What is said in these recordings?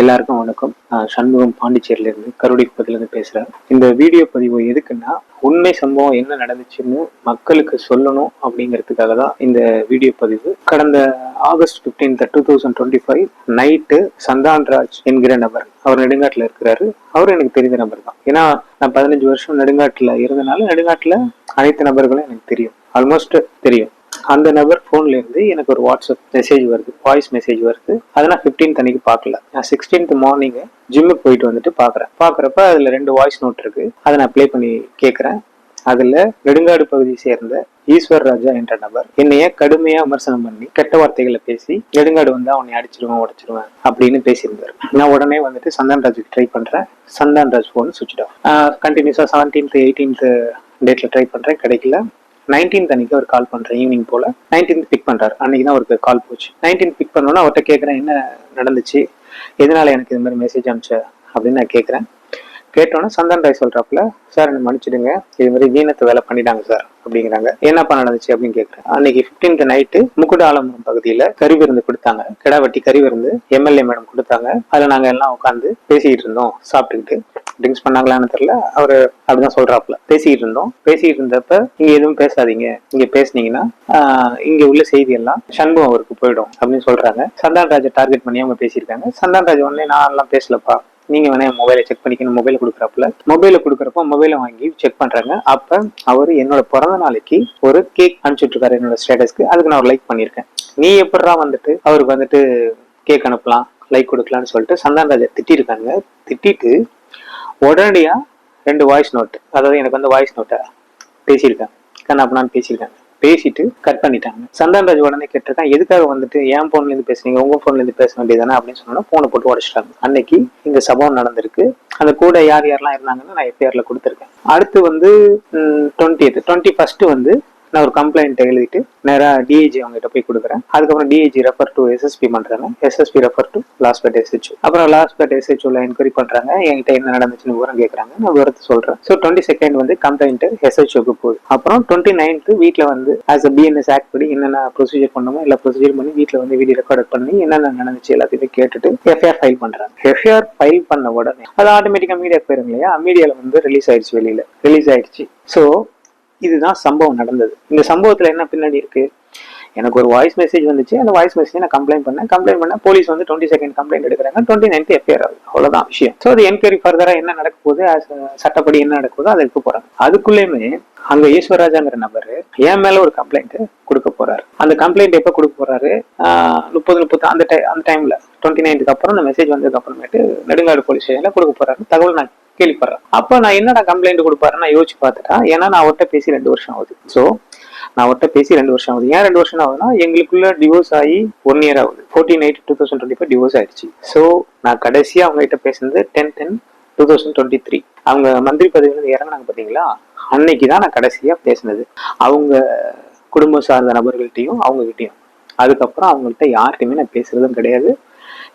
எல்லாருக்கும் வணக்கம். நான் சண்முகம் பாண்டிச்சேரியில கருடி கருடிக்குப்பத்துல பேசுகிறேன் இந்த வீடியோ பதிவு எதுக்குன்னா உண்மை சம்பவம் என்ன நடந்துச்சுன்னு மக்களுக்கு சொல்லணும் அப்படிங்கிறதுக்காக தான் இந்த வீடியோ பதிவு. கடந்த August 15 two thousand twenty five night Santhanraj என்கிற நபர் அவர் நெடுங்காட்டில் இருக்கிறாரு. அவர் எனக்கு தெரிந்த நபர் தான். ஏன்னா நான் பதினஞ்சு வருஷம் நெடுங்காட்டில் இருந்தனால நெடுங்காட்டில் அனைத்து நபர்களும் எனக்கு தெரியும். ஆல்மோஸ்ட் தெரியும். அந்த நபர் ஃபோன்ல இருந்து எனக்கு ஒரு வாட்ஸ்அப் மெசேஜ் வருது வாய்ஸ் மெசேஜ் வருது. அதை நான் 15th அன்னைக்கு பார்க்கல. நான் சிக்ஸ்டீன்த் மார்னிங் ஜிம்முக்கு போயிட்டு வந்துட்டு பார்க்குறேன். பார்க்குறப்ப அதில் ரெண்டு வாய்ஸ் நோட் இருக்கு. அதை நான் ப்ளே பண்ணி கேட்குறேன். அதில் நெடுங்காடு பகுதியை சேர்ந்த ஈஸ்வர் ராஜா என்ற நபர் என்னைய கடுமையா விமர்சனம் பண்ணி கெட்ட வார்த்தைகளை பேசி நெடுங்காடு வந்து அவனை அடிச்சிருவேன் உடைச்சிருவேன் அப்படின்னு பேசியிருந்தாரு. நான் உடனே வந்துட்டு சந்தான்ராஜுக்கு ராஜுக்கு ட்ரை பண்றேன். சந்தான்ராஜ் ஃபோன் சுவிச் ஆஃப் கண்டினியூஸா செவன்டீன்த் எயிட்டீன்த் டேட்ல ட்ரை பண்றேன். கிடைக்கல. நைன்டீன்த் அன்னைக்கு அவர் கால் பண்றேன் ஈவினிங் போல நைன்டீன்த் பிக் பண்றாரு. அன்னைக்கு தான் அவருக்கு கால் போச்சு. நைன்டீன் பிக் பண்ணோன்னா அவர்கிட்ட கேட்குறேன் என்ன நடந்துச்சு? எதனால எனக்கு இது மாதிரி மெசேஜ் அனுப்பிச்ச? அப்படின்னு நான் கேட்குறேன் கேட்டோன்னே சந்தன் ராய் சொல்கிறாப்புல சார் என்ன மன்னிச்சிடுங்க. இது மாதிரி வீணத்தை வேலை பண்ணிட்டாங்க சார் அப்படிங்கிறாங்க. என்னப்பா நடந்துச்சு? அப்படின்னு கேட்குறேன் அன்னைக்கு 15th நைட்டு முக்குடு பகுதியில் கறி விருந்து கொடுத்தாங்க. கிடா வெட்டி கறி விருந்து எம்எல்ஏ மேடம் கொடுத்தாங்க. அதில் நாங்கள் எல்லாம் உட்காந்து பேசிக்கிட்டு இருந்தோம் சாப்பிட்டுக்கிட்டு. ட்ரிங்க்ஸ் பண்ணாங்களான்னு தெரியல. அவர் அப்படிதான் சொல்றாப்புல. பேசிக்கிட்டு இருந்தோம். பேசிக்கிட்டு இருந்தப்ப இங்க எதுவும் பேசாதீங்க. இங்க பேசுனீங்கன்னா இங்க உள்ள செய்தி எல்லாம் சண்முகம் அவருக்கு போயிடும் அப்படின்னு சொல்றாங்க. சந்தான் ராஜை டார்கெட் பண்ணி அவங்க பேசியிருக்காங்க. சந்தான் ராஜ் உடனே நான் எல்லாம் பேசலப்பா. நீங்க வேணா மொபைலை செக் பண்ணிக்கணும். மொபைல் கொடுக்குறப்பல. மொபைல கொடுக்குறப்ப மொபைலை வாங்கி செக் பண்றாங்க. அப்ப அவர் என்னோட பிறந்த நாளைக்கு ஒரு கேக் அனுப்பிச்சுட்டு இருக்காரு என்னோட ஸ்டேட்டஸ்க்கு அதுக்கு நான் ஒரு லைக் பண்ணியிருக்கேன். நீ எப்படா வந்துட்டு? அவருக்கு வந்துட்டு கேக் அனுப்பலாம் லைக் கொடுக்கலாம்னு சொல்லிட்டு சந்தான் ராஜா திட்டிருக்காங்க. திட்டிட்டு உடனடியாக ரெண்டு வாய்ஸ் நோட்டு அதாவது எனக்கு வந்து வாய்ஸ் நோட்டை பேசியிருக்காங்க கண்ணாப்பண்ணான்னு பேசியிருக்காங்க பேசிட்டு கட் பண்ணிட்டாங்க. சந்தான்ராஜ் உடனே கேட்டிருக்கான் எதுக்காக வந்துட்டு என் போன்லேருந்து பேசுனீங்க உங்கள் போன்லேருந்து பேச வேண்டியதானே அப்படின்னு சொன்னோன்னா ஃபோனை போட்டு உடச்சிட்டாங்க. அன்னைக்கு இந்த சம்பவம் நடந்திருக்கு. அந்த கூட யார் யாரெல்லாம் இருந்தாங்கன்னு நான் எஃப்ஐஆரில் கொடுத்துருக்கேன். அடுத்து வந்து டுவெண்ட்டி டுவெண்ட்டி ஃபர்ஸ்ட் வந்து நான் ஒரு கம்ப்ளைண்ட் எழுதிட்டு நேராக டிஐஜி அவங்ககிட்ட போய் கொடுக்குறேன். அதுக்கப்புறம் டிஐஜி ரெஃபர் டு எஸ்எஸ்பி பண்ணுறாங்க SSP refer to Lawspet SH அப்புறம் லாஸ்பேட் எஸ்ஹெச்ல என்கொயரி பண்ணுறாங்க என்கிட்ட என்ன நடந்துச்சுன்னு விவரம் கேட்குறாங்க நான் விவரத்தை சொல்கிறேன் ஸோ டுவெண்ட்டி செகண்ட் வந்து கம்ப்ளைண்ட் எஸ்ஹெச்ஓக்கு போகுது. அப்புறம் டுவெண்ட்டி நைன்த்து வீட்டில் வந்து ஆஸ் அ பிஎன்எஸ் ஆக்ட் படி என்னென்ன ப்ரொசீஜர் பண்ணணுமோ எல்லா ப்ரொசீஜர் பண்ணி வீட்டில் வந்து வீடியோ ரெக்கார்ட் பண்ணி என்னென்ன நடந்துச்சு எல்லாத்தையுமே கேட்டுட்டு எஃப்ஐஆர் ஃபைல் பண்ணுறாங்க எஃப்ஐஆர் ஃபைல் பண்ண உடனே அது ஆட்டோமேட்டிக்காக மீடியா போயிருங்க இல்லையா? மீடியாவில் வந்து ரிலீஸ் ஆயிடுச்சு வெளியில். ரிலீஸ் ஆயிடுச்சு. ஸோ இதுதான் சம்பவம் நடந்தது. இந்த சம்பவத்துல என்ன பின்னாடி இருக்கு? எனக்கு ஒரு வாய்ஸ் மெசேஜ் வந்துச்சு. அந்த வாய்ஸ் மெசேஜ் நான் கம்ப்ளைண்ட் பண்ணேன். கம்ப்ளைண்ட் பண்ண போலீஸ் வந்து டுவெண்ட்டி செகண்ட் கம்ப்ளைண்ட் எடுக்கிறாங்க. டுவெண்ட்டி நைன்த் எஃப்ஐஆர் ஆகுது. அவ்வளவுதான் விஷயம். ஸோ அது என்கொயரி ஃபர்தராக என்ன நடக்க போகுது? சட்டப்படி என்ன நடக்குதோ அதை எடுக்க போறாங்க. அதுக்குள்ளேயுமே அங்க ஈஸ்வரராஜாங்கிற நபர் என் மேல ஒரு கம்ப்ளைண்ட் கொடுக்க போறாரு. அந்த கம்ப்ளைண்ட் எப்போ கொடுக்க போறாரு? முப்பது முப்பத்தி அந்த டை அந்த டைம்ல டுவெண்ட்டி நைன்த்துக்கு அப்புறம் அந்த மெசேஜ் வந்ததுக்கு அப்புறமேட்டு நெடுங்காடு போலீஸ் ஸ்டேஷன்ல கொடுக்க போறாரு. தகவல் நான் கேள்விப்படுறேன். அப்ப நான் என்னடா கம்ப்ளைண்ட் கொடுப்பாருன்னு நான் யோசிச்சு பார்த்துட்டா ஏன்னா நான் அவர்கிட்ட பேசி ரெண்டு வருஷம் ஆகுது. ஸோ நான் அவர்கிட்ட பேசி ரெண்டு வருஷம் ஆகுது. ஏன் ரெண்டு வருஷம் ஆகுதுன்னா எங்களுக்குள்ள டிவோர்ஸ் ஆகி ஒன் இயர் ஆகுது. Fourteen eight two thousand twenty five divorce ஆயிடுச்சு. ஸோ நான் கடைசியா அவங்க கிட்ட பேசுனது ten ten two thousand twenty three அவங்க மந்திரி பதவியிலிருந்து இறங்குனாங்க பார்த்தீங்களா அன்னைக்கு தான் நான் கடைசியாக பேசினது. அவங்க குடும்பம் சார்ந்த நபர்கள்ட்டையும் அவங்ககிட்டையும். அதுக்கப்புறம் அவங்கள்ட்ட யார்கிட்டையுமே நான் பேசுறதும் கிடையாது.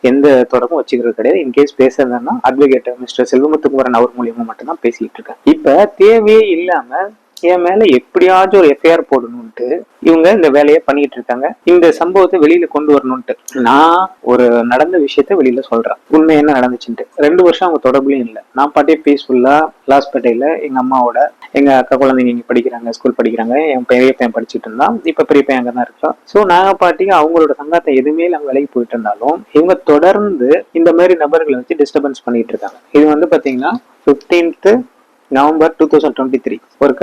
எந்த தொடர்பும் வச்சுக்கிறது கிடையாது. இன்கேஸ் பேசுறதுன்னா அட்வொகேட் மிஸ்டர் செல்வமுத்துக்குமரன் அவர் மூலியமா மட்டும்தான் பேசிட்டு இருக்கேன் இப்ப தேவையே இல்லாம என் மேல எப்படியாச்சும் ஒரு எஃப்ஐஆர் போடணும்ட்டு இவங்க இந்த வேலையை பண்ணிட்டு இருக்காங்க. இந்த சம்பவத்தை வெளியில கொண்டு வரணும்ட்டு நான் ஒரு நடந்த விஷயத்த வெளியில சொல்றேன். உண்மை என்ன நடந்துச்சுன்ட்டு. ரெண்டு வருஷம் அவங்க தொடர்புலையும் இல்லை. நான் பாட்டே பீஸ்ஃபுல்லா லாஸ்பேட்டையில எங்க அம்மாவோட எங்க அக்கா குழந்தைங்க இங்க படிக்கிறாங்க ஸ்கூல் படிக்கிறாங்க என் பெரிய பையன் படிச்சுட்டு இருந்தான். இப்ப பெரிய பையன் அங்கதான் இருக்கான். சோ நாங்க பாட்டிக்கு அவங்களோட சங்கத்தை எதுவுமே அவங்க வேலைக்கு போயிட்டு இருந்தாலும் இவங்க தொடர்ந்து இந்த மாதிரி நபர்களை வச்சு டிஸ்டர்பன்ஸ் பண்ணிட்டு இருக்காங்க. இது வந்து பாத்தீங்கன்னா 15th November two thousand twenty three ஒரு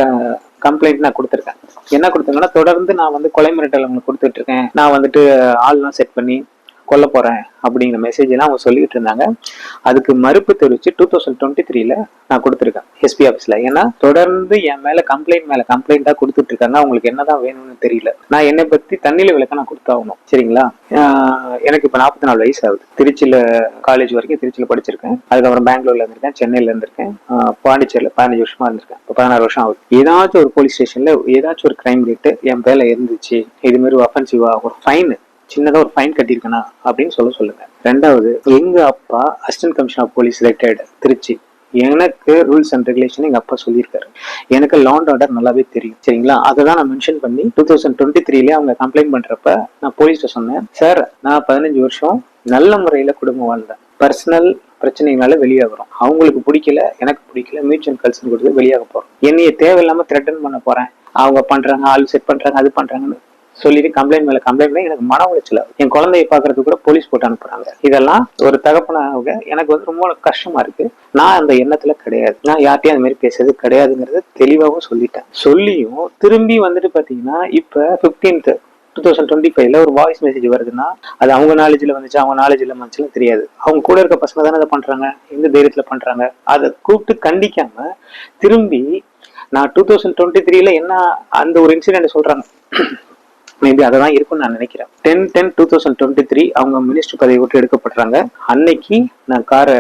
கம்ப்ளைண்ட் நான் கொடுத்துருக்கேன். என்ன கொடுத்தேங்கன்னா தொடர்ந்து நான் வந்து கொலை மிரட்டல் அவங்களுக்கு கொடுத்துட்டு இருக்கேன். நான் வந்துட்டு ஆள்லாம் செட் பண்ணி கொல்ல போறேன் அப்படிங்கிற மெசேஜ் எல்லாம் அவங்க சொல்லிட்டு இருந்தாங்க. அதுக்கு மறுப்பு தெரிவிச்சு டூ தௌசண்ட் டுவெண்ட்டி த்ரீல நான் கொடுத்துருக்கேன் எஸ்பி ஆஃபீஸ்ல ஏன்னா தொடர்ந்து என் மேல கம்ப்ளைண்ட் மேல கம்ப்ளைண்டா கொடுத்துட்டு இருக்காங்க. அவங்களுக்கு என்னதான் வேணும்னு தெரியல. நான் என்னை பத்தி தண்ணியில விளக்க நான் கொடுத்தாகணும். சரிங்களா? எனக்கு இப்ப நாற்பத்தி நாலு வயசு ஆகுது திருச்சியில காலேஜ் வரைக்கும் திருச்சியில படிச்சிருக்கேன். அதுக்கப்புறம் பெங்களூர்ல இருந்திருக்கேன் சென்னையில இருந்திருக்கேன். பாண்டிச்சேரியில பதினஞ்சு வருஷமா இருந்திருக்கேன். இப்போ பதினாறு வருஷம் ஆகுது. ஏதாச்சும் ஒரு போலீஸ் ஸ்டேஷன்ல ஏதாச்சும் ஒரு கிரைம் ரேட்டு என் பேர்ல இருந்துச்சு. இது மாதிரி அஃபென்சிவா ஒரு ஃபைன் சின்னதா ஒரு ஃபைன் கட்டியிருக்கேனா அப்படின்னு சொல்ல சொல்லுங்க. ரெண்டாவது எங்க அப்பா assistant commission of police related Trichy. எனக்கு ரூல்ஸ் அண்ட் ரெகுலேஷன் எங்க அப்பா சொல்லியிருக்காரு. எனக்கு லாண்ட் ஆர்டர் நல்லாவே தெரியும். சரிங்களா? அதை தான் நான் மென்ஷன் பண்ணி டூ தௌசண்ட் டுவெண்ட்டி த்ரீல அவங்க கம்ப்ளைண்ட் பண்றப்ப நான் போலீஸ்ட்ட சொன்னேன். சார் நான் பதினஞ்சு வருஷம் நல்ல முறையில குடும்பம் வாழ்ந்தேன். பர்சனல் பிரச்சனைகளால வெளியாகிறோம் அவங்களுக்கு பிடிக்கல எனக்கு பிடிக்கல. மியூச்சுவல் கல்சன் கொடுத்து வெளியாக போறோம். என்னைய தேவையில்லாம த்ரெட்டன் பண்ண போறேன். அவங்க பண்றாங்க ஆள் செட் பண்றாங்க அது பண்றாங்கன்னு சொல்லிட்டு கம்ப்ளைண்ட் மேல கம்ப்ளைண்ட் பண்ணி எனக்கு மன உளைச்சல் என் குழந்தைய பாக்குறதுக்கு கூட போலீஸ் போட்டு அனுப்புறாங்க. இதெல்லாம் ஒரு தகப்பனாக எனக்கு வந்து ரொம்ப கஷ்டமா இருக்கு. நான் அந்த எண்ணத்துல கிடையாது. நான் யார்ட்டையும் அந்த மாதிரி பேசுறது கிடையாதுங்கிறத தெளிவாகவும் சொல்லிட்டேன். சொல்லியும் திரும்பி வந்துட்டு பாத்தீங்கன்னா இப்ப 15th டூ தௌசண்ட் டுவெண்ட்டி ஃபைவ்ல ஒரு வாய்ஸ் மெசேஜ் வருதுன்னா அது அவங்க நாலேஜில் வந்துச்சு அவங்க நாலேஜில் வந்துச்சுன்னு தெரியாது. அவங்க கூட இருக்க பசங்க தானே அதை பண்றாங்க? எந்த தைரியத்தில் பண்றாங்க? அதை கூப்பிட்டு கண்டிக்காம திரும்பி நான் டூ தௌசண்ட் டுவெண்ட்டி த்ரீல என்ன அந்த ஒரு இன்சிடென்ட் சொல்றாங்க. மேபி அதை தான் இருக்கும்னு நான் நினைக்கிறேன். Ten ten two thousand twenty three அவங்க மினிஸ்டர் பதவி விட்டு எடுக்கப்படுறாங்க அன்னைக்கு நான் காரை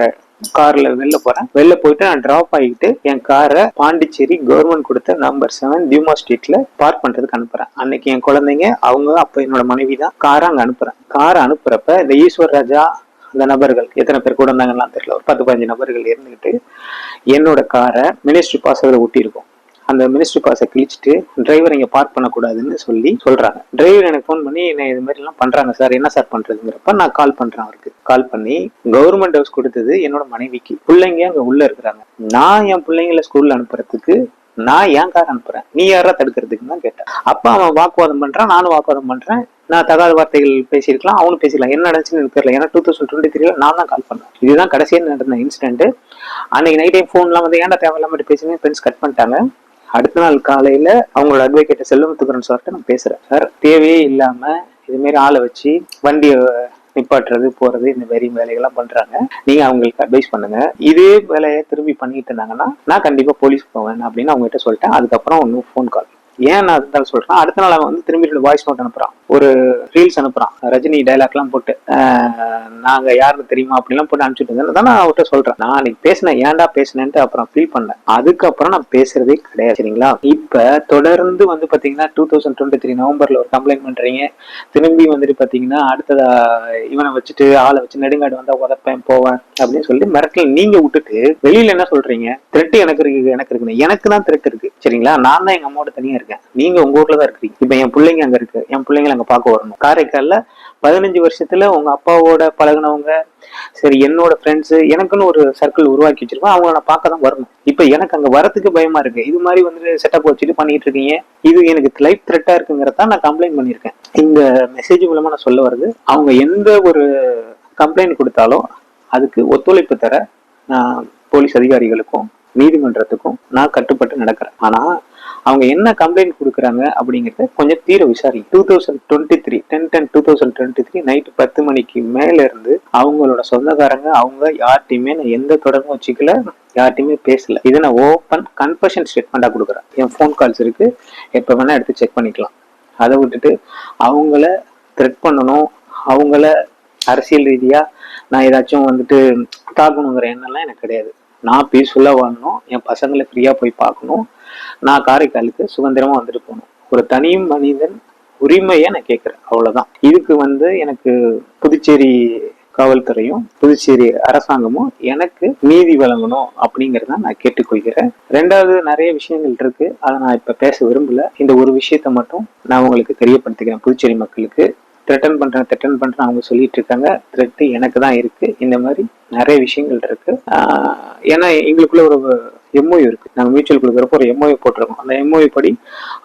கார்ல வெளில போறேன். வெளில போயிட்டு நான் டிராப் ஆகிட்டு என் காரை பாண்டிச்சேரி கவர்மெண்ட் கொடுத்த நம்பர் செவன் தியூமா ஸ்ட்ரீட்ல பார்க் பண்றதுக்கு அனுப்புறேன். அன்னைக்கு என் குழந்தைங்க அவங்க அப்ப என்னோட மனைவி தான் காரை அங்க அனுப்புறேன். காரை அனுப்புறப்ப இந்த ஈஸ்வர் ராஜா அந்த நபர்கள் எத்தனை பேர் கூட இருந்தாங்கலாம் தெரியல. ஒரு பத்து பதினஞ்சு நபர்கள் இருந்துகிட்டு என்னோட காரை மினிஸ்ட்ரி பாஸ் ஒட்டி இருக்கும் அந்த மினிஸ்ட்ரி பாஸை கிழிச்சிட்டு டிரைவர் இங்கே பார்க் பண்ணக்கூடாதுன்னு சொல்லி சொல்கிறாங்க டிரைவர் எனக்கு ஃபோன் பண்ணி என்ன இது மாதிரிலாம் பண்ணுறாங்க சார் என்ன சார் பண்ணுறதுங்கிறப்ப நான் கால் பண்ணுறேன் அவருக்கு. கால் பண்ணி கவர்மெண்ட் ஹவுஸ் கொடுத்தது என்னோட மனைவிக்கு. பிள்ளைங்க அங்கே உள்ளே இருக்கிறாங்க. நான் என் பிள்ளைங்கள ஸ்கூலில் அனுப்புறதுக்கு நான் ஏன் கார் அனுப்புறேன். நீ யாரா தடுக்கிறதுக்கு தான் கேட்டேன். அப்போ அவன் வாக்குவாதம் பண்றான் நானும் வாக்குவாதம் பண்றேன். நான் தகாத வார்த்தைகள் பேசியிருக்கலாம் அவனும் பேசிக்கலாம் என்ன நடந்துச்சுன்னு எனக்கு தெரியல. ஏன்னா டூ தௌசண்ட் டுவெண்ட்டி த்ரீல நான் தான் கால் பண்ணேன். இதுதான் கடைசியாக நடந்த இன்சிடென்ட் அன்னைக்கு நைட் டைம் ஃபோன்லாம் வந்து ஏன்டா தேவையில்லாம பேசுங்க ஃப்ரெண்ட்ஸ் கட் பண்ணிட்டாங்க. அடுத்த நாள் காலையில அவங்களோட அட்வொகேட்டை செல்வமுத்துக்குறன் சார்ட்ட நான் பேசுறேன். சார் தேவையே இல்லாம இது ஆளை வச்சு வண்டியை நிப்பாட்டுறது போறது இந்த மாதிரி வேலைகள்லாம் பண்றாங்க. நீங்க அவங்களுக்கு அட்வைஸ் பண்ணுங்க. இதே வேலையை திரும்பி பண்ணிட்டு இருந்தாங்கன்னா நான் கண்டிப்பா போலீஸ் போவேன் அப்படின்னு அவங்ககிட்ட சொல்லிட்டேன். அதுக்கப்புறம் ஒன்னும் ஃபோன் கால் ஏன் நான் அதுதான் சொல்றேன் அடுத்த நாள் அவன் வந்து திரும்பி வாய்ஸ் நோட் அனுப்புறான். ஒரு ரீல்ஸ் அனுப்புறான். ரஜினி டைலாக்லாம் போட்டு. நாங்க யாருன்னு தெரியுமா அப்படிலாம் போட்டு அனுப்பிச்சுட்டு இருந்தேன். தான் நான் அவர்கிட்ட சொல்றேன். நான் அன்னைக்கு பேசினேன். ஏன்டா பேசினேன்ட்டு அப்புறம் ஃபீல் பண்ணேன் அதுக்கப்புறம் நான் பேசுறதே கிடையாது சரிங்களா? இப்ப தொடர்ந்து வந்து பாத்தீங்கன்னா டூ தௌசண்ட் டுவெண்ட்டி த்ரீ நவம்பர்ல ஒரு கம்ப்ளைண்ட் பண்றீங்க. திரும்பி வந்துட்டு பாத்தீங்கன்னா அடுத்ததா இவனை வச்சுட்டு ஆளை வச்சு நெடுங்காடு வந்தா உதப்பேன் போவேன் அப்படின்னு சொல்லி மிரட்டல் நீங்க விட்டுட்டு வெளியில என்ன சொல்றீங்க? திரட்டு எனக்கு இருக்கு எனக்கு இருக்குன்னு. எனக்கு தான் திரட்டு இருக்கு சரிங்களா? நான் தான் எங்க அம்மாவோட தனியா இருக்கேன். நீங்க உங்க ஊர்ல தான் இருக்கீங்க இப்ப என் பிள்ளைங்க அங்க இருக்கு. என் பிள்ளைங்களை அங்க பார்க்க வரணும். காரைக்கால்ல பதினஞ்சு வருஷத்துல உங்க அப்பாவோட பழகுனவங்க சரி என்னோட ஃப்ரெண்ட்ஸ் எனக்குன்னு ஒரு சர்க்கிள் உருவாக்கி வச்சிருக்கோம். அவங்க நான் பார்க்க தான் வரணும். இப்ப எனக்கு அங்க வரத்துக்கு பயமா இருக்கு. இது மாதிரி வந்து செட்டப் வச்சுட்டு பண்ணிட்டு இருக்கீங்க. இது எனக்கு லைஃப் த்ரெட்டா இருக்குங்கிறத நான் கம்ப்ளைண்ட் பண்ணியிருக்கேன். இந்த மெசேஜ் மூலமா நான் சொல்ல வருது அவங்க எந்த ஒரு கம்ப்ளைண்ட் கொடுத்தாலும் அதுக்கு ஒத்துழைப்பு தர நான் போலீஸ் அதிகாரிகளுக்கும் நீதிமன்றத்துக்கும் நான் கட்டுப்பட்டு நடக்கிறேன். ஆனா அவங்க என்ன கம்ப்ளைண்ட் கொடுக்குறாங்க அப்படிங்கிறத கொஞ்சம் தீர விசாரி two thousand twenty three ten ten two thousand twenty three night பத்து மணிக்கு மேல இருந்து அவங்களோட சொந்தக்காரங்க அவங்க யார்ட்டையுமே நான் எந்த தொடர்பும் வச்சுக்கல யார்ட்டையுமே பேசல. இதை நான் ஓப்பன் கன்ஃபர்ஷன் ஸ்டேட்மெண்ட்டாக கொடுக்குறேன். என் ஃபோன் கால்ஸ் இருக்கு. எப்போ வேணால் எடுத்து செக் பண்ணிக்கலாம். அதை விட்டுட்டு அவங்கள த்ரெட் பண்ணணும். அவங்கள அரசியல் ரீதியாக நான் ஏதாச்சும் வந்துட்டு தாக்கணுங்கிற எண்ணம்லாம் எனக்கு கிடையாது. நான் பீஸ்ஃபுல்லாக வாழணும் என் பசங்களை ஃப்ரீயாக போய் பார்க்கணும். நான் காரைக்காலுக்கு சுதந்திரமாக வந்துட்டு போகணும். ஒரு தனி மனிதன் உரிமையை நான் கேட்குறேன் அவ்வளோதான் இதுக்கு வந்து எனக்கு புதுச்சேரி காவல்துறையும் புதுச்சேரி அரசாங்கமும் எனக்கு நீதி வழங்கணும் அப்படிங்கிறத நான் கேட்டுக்கொள்கிறேன். ரெண்டாவது நிறைய விஷயங்கள் இருக்கு. அதை நான் இப்ப பேச விரும்பல. இந்த ஒரு விஷயத்த மட்டும் நான் உங்களுக்கு தெரியப்படுத்திக்கிறேன் புதுச்சேரி மக்களுக்கு. த்ரெட்டன் பண்றேன் த்ரெட்டன் பண்றேன் அவங்க சொல்லிட்டு இருக்காங்க. த்ரெட்டு எனக்கு தான் இருக்கு. இந்த மாதிரி நிறைய விஷயங்கள் இருக்கு. ஏன்னா எங்களுக்குள்ள ஒரு எம்ஓயு இருக்கு. நாங்கள் மியூச்சுவல் கொடுக்குறப்ப ஒரு எம்ஓயு போட்டிருக்கோம். அந்த எம்ஓயு படி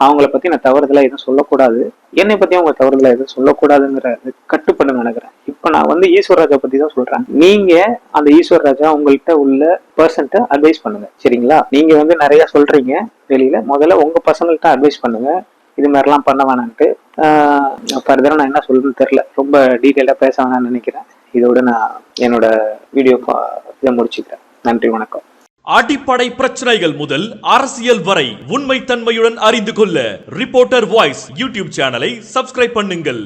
அவங்கள பத்தி நான் தவறுதலாக எதுவும் சொல்லக்கூடாது. என்னை பத்தி அவங்க தவறுதலாக எதுவும் சொல்லக்கூடாதுங்கிற கட்டுப்பட்டு நினைக்கிறேன் இப்போ நான் வந்து ஈஸ்வர் ராஜா பத்தி தான் சொல்றேன். நீங்க அந்த ஈஸ்வர் ராஜா உங்கள்கிட்ட உள்ள பர்சன்ட்டை அட்வைஸ் பண்ணுங்க. சரிங்களா? நீங்க வந்து நிறைய சொல்றீங்க. வெளியில முதல்ல உங்க பசங்கள்கிட்ட அட்வைஸ் பண்ணுங்க. இது மாதிரிலாம் பண்ண வேணான்ட்டு. ஃபர்தராக நான் என்ன சொல்றதுன்னு தெரில ரொம்ப டீட்டெயிலாக பேச வேணாம்னு நினைக்கிறேன். இதோட நான் என்னோட வீடியோ இதை முடிச்சுக்கிறேன். நன்றி வணக்கம். அடிப்படை பிரச்சனைகள் முதல் அரசியல் வரை உண்மை தன்மையுடன் அறிந்து கொள்ள ரிப்போர்ட்டர் வாய்ஸ் யூடியூப் சேனலை சப்ஸ்கிரைப் பண்ணுங்கள்.